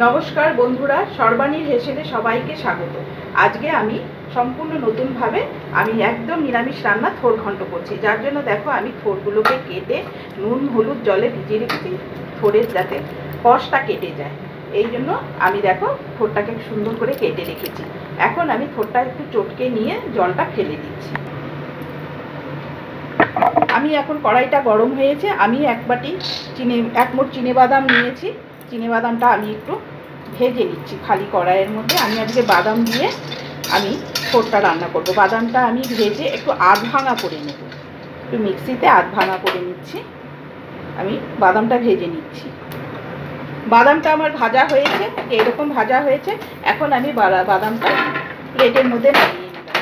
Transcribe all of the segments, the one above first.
নমস্কার বন্ধুরা, সর্বাণীর হেসেলে সবাইকে স্বাগত। আজকে আমি সম্পূর্ণ নতুনভাবে আমি একদম নিরামিষ রান্না থোর ঘন্ট করছি। যার জন্য দেখো আমি থোরগুলোকে কেটে নুন, হলুদ, জলে ভিজিয়ে রেখেছি, থোরের যাতে কষটা কেটে যায়। এই জন্য আমি দেখো থোরটাকে সুন্দর করে কেটে রেখেছি। এখন আমি থোরটা একটু চটকে নিয়ে জলটা ফেলে দিচ্ছি। আমি এখন কড়াইটা গরম হয়েছে, আমি এক বাটি চিনে, এক মোট চিনে বাদাম নিয়েছি। চিনে বাদামটা আমি একটু ভেজে নিচ্ছি খালি কড়াইয়ের মধ্যে। আমি আজকে বাদাম দিয়ে আমি ঠোঁটটা রান্না করব। বাদামটা আমি ভেজে একটু আধ ভাঙা করে নেব। একটু মিক্সিতে আধ ভাঙা করে নিচ্ছি। আমি বাদামটা ভেজে নিচ্ছি। বাদামটা আমার ভাজা হয়েছে, এরকম ভাজা হয়েছে। এখন আমি বাদামটা প্লেটের মধ্যে নামিয়ে নিলাম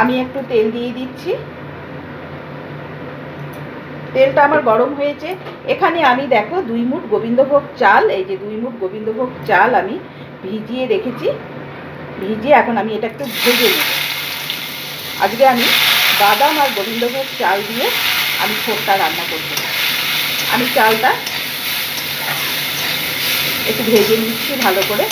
আমি একটু তেল দিয়ে দিচ্ছি। তেলটা আমার গরম হয়েছে। এখানে আমি দেখো দুই মুঠ গোবিন্দভোগ চাল, এই যে দুই মুঠ গোবিন্দভোগ চাল আমি ভিজিয়ে রেখেছি। ভিজিয়ে এখন আমি এটা একটু ভেজে নেব। আজকে আমি বাদাম আর গোবিন্দভোগ চাল দিয়ে আমি ছোটটা রান্না করব। আমি চালটা একটু ভেজে নিচ্ছি ভালো করে।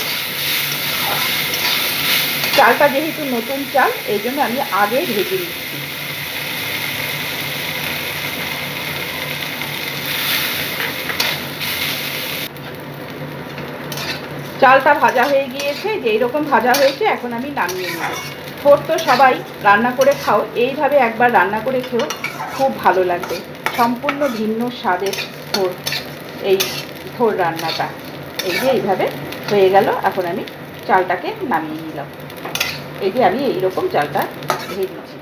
চালটা যেহেতু নতুন চাল, এই জন্য আমি আগে ভেজে নিচ্ছি। চালটা ভাজা হয়ে গিয়েছে, যে এইরকম ভাজা হয়েছে, এখন আমি নামিয়ে নেব। থোর তো সবাই রান্না করে খাও, এইভাবে একবার রান্না করে খেও, খুব ভালো লাগবে। সম্পূর্ণ ভিন্ন স্বাদের থোর এই থোর রান্নাটা। এই যে এইভাবে হয়ে গেল, এখন আমি চালটাকে নামিয়ে নিলাম। এই যে আমি এইরকম চালটা ভেজেছি।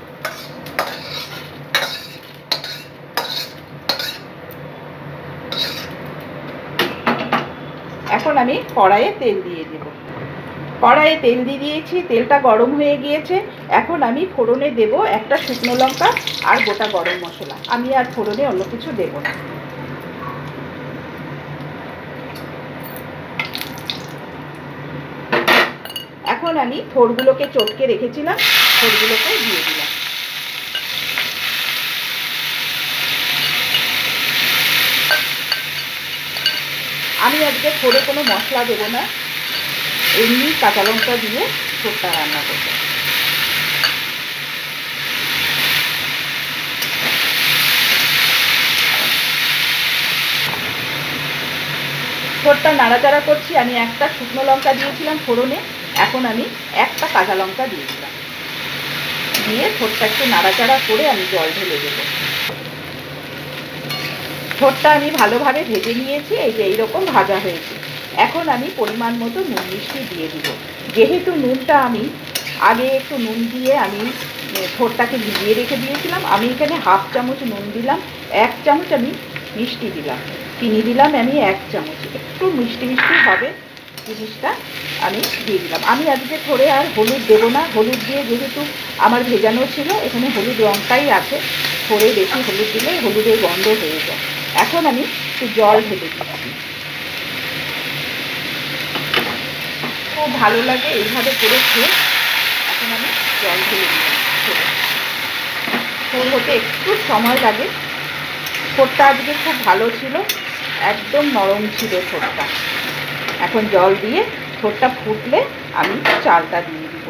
এখন আমি কড়াইয়ে তেল দিয়ে দেব। কড়াইয়ে তেল দিয়ে দিয়েছি, তেলটা গরম হয়ে গিয়েছে। এখন আমি ফোড়নে দেব একটা শুকনো লঙ্কা আর গোটা গরম মশলা। আমি আর ফোড়নে অন্য কিছু দেব না। এখন আমি থোরগুলোকে চটকে রেখেছিলাম থোরগুলোকে দিয়ে দিলাম। আমি আজকে থোড়ে কোনো মশলা দেবো না। এমনি কাঁচা লঙ্কা দিয়ে থোরটা রান্না করব। থোরটা নাড়াচাড়া করছি, আমি একটা শুকনো লঙ্কা দিয়েছিলাম ফোড়নে, এখন আমি একটা কাঁচা লঙ্কা দিয়েছিলাম দিয়ে থোরটা একটু নাড়াচাড়া করে আমি জল ঢেলে দেবো। ঠোঁটটা আমি ভালোভাবে ভেজে নিয়েছি, এই যে এইরকম ভাজা হয়েছে। এখন আমি পরিমাণ মতো নুন মিষ্টি দিয়ে দিব। যেহেতু নুনটা আমি আগে একটু নুন দিয়ে আমি ঠোঁটটাকে ভিজিয়ে রেখে দিয়েছিলাম, আমি এখানে হাফ চামচ নুন দিলাম, এক চামচ আমি মিষ্টি দিলাম। চিনি দিলাম আমি এক চামচ। একটু মিষ্টি মিষ্টি হবে জিনিসটা আমি দিয়ে দিলাম। আমি আজকে থোড়ে আর হলুদ দেবো না। হলুদ দিয়ে যেহেতু আমার ভেজানো ছিল, এখানে হলুদ রঙটাই আছে। থোড়ে বেশি হলুদ দিলে হলুদের গন্ধ হয়ে যায়। এখন আমি একটু জল ঢেলে দিচ্ছি। খুব ভালো লাগে এইভাবে করে খেয়ে। এখন আমি জল ঢেলে দিলাম থোড় হতে একটু সময় লাগে। ঠোঁটটা আজকে খুব ভালো ছিল। একদম নরম ছিল ঠোঁটটা এখন জল দিয়ে ঠোঁটটা ফুটলে আমি চালটা দিয়ে দিব।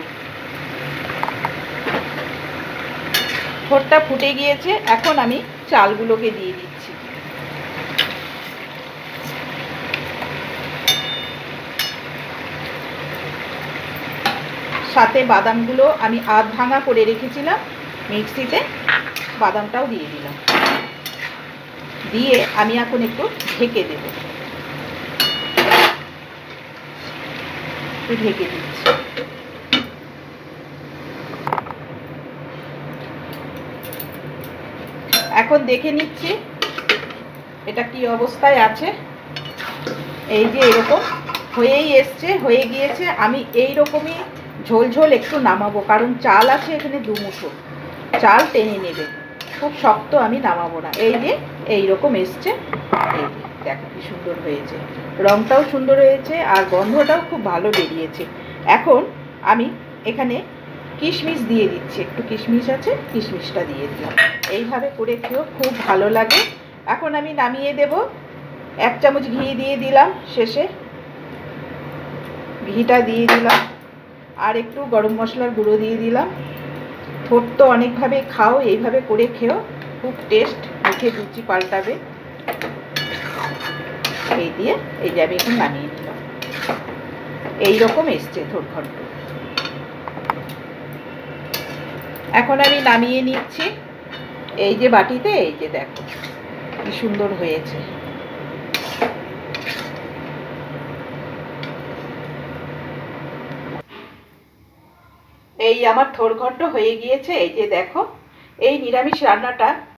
ঠোঁটটা ফুটে গিয়েছে। এখন আমি চালগুলোকে দিয়ে দিচ্ছি। সাথে বাদামগুলো আমি আধ ভাঙা করে রেখেছিলাম, মিক্সিতে বাদামটাও দিয়ে দিলাম। দিয়ে আমি এখন একটু ঢেকে দেব। একটু ঢেকে দিচ্ছি। এখন দেখে নিচ্ছি এটা কি অবস্থায় আছে। এই যে এরকম হয়েই এসছে, হয়ে গিয়েছে। আমি এই রকমই ঝোল ঝোল একটু নামাবো, কারণ চাল আছে এখানে দুমুঠো চাল টেনে নেবে। খুব শক্ত আমি নামাবো না। এই যে, এইরকম এসছে। এই দেখো কি সুন্দর হয়েছে। রংটাও সুন্দর হয়েছে আর গন্ধটাও খুব ভালো বেরিয়েছে। এখন আমি এখানে কিশমিশ দিয়ে দিচ্ছি। একটু কিশমিশ আছে, কিশমিশটা দিয়ে দিলাম। এইভাবে করে খেয়েও খুব ভালো লাগে। এখন আমি নামিয়ে দেব। এক চামচ ঘি দিয়ে দিলাম শেষে। ঘিটা দিয়ে দিলাম। আর একটু গরম মশলার গুঁড়ো দিয়ে দিলাম। থোট তো অনেকভাবে খাও, এইভাবে করে খেও, খুব টেস্ট মুখে রুচি পাল্টাবে। এই দিয়ে, এই যে আমি এখন নামিয়ে নিলাম। এইরকম এসছে থোট ঘন্ট। এখন আমি নামিয়ে নিচ্ছি। এই যে বাটিতে, এই যে দেখো, কি সুন্দর হয়েছে। এই আমার থোর হয়ে গিয়েছে এই যে দেখো এই নিরামিষ রান্নাটা